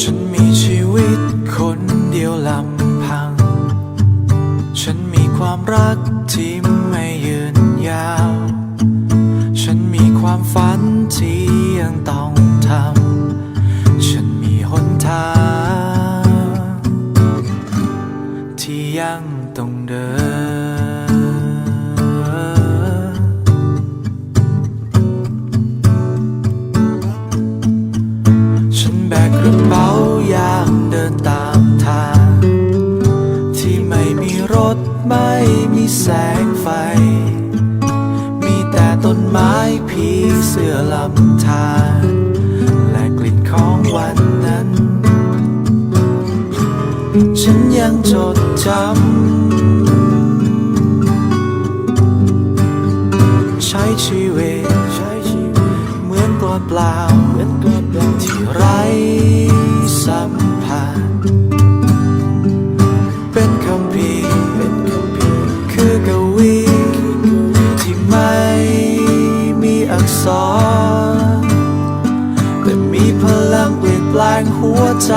ฉันมีชีวิตคนเดียวลำพัง ฉันมีความรักที่ไม่ยืนยาว ฉันมีความฝันที่ยังต้องทำ ฉันมีหนทาง ที่ยังต้องเดิน แบกกระเป๋าอย่างเดินตามทาง ที่ไม่มีรถไม่มีแสงไฟ มีแต่ต้นไม้ผีเสื้อลำธารและกลิ่นของวันนั้น ฉันยังจดจำใช้ชีวิตเหมือนตัวเปล่าเหมือนตัวเปล่าที่ร้ แปลงหัวใจ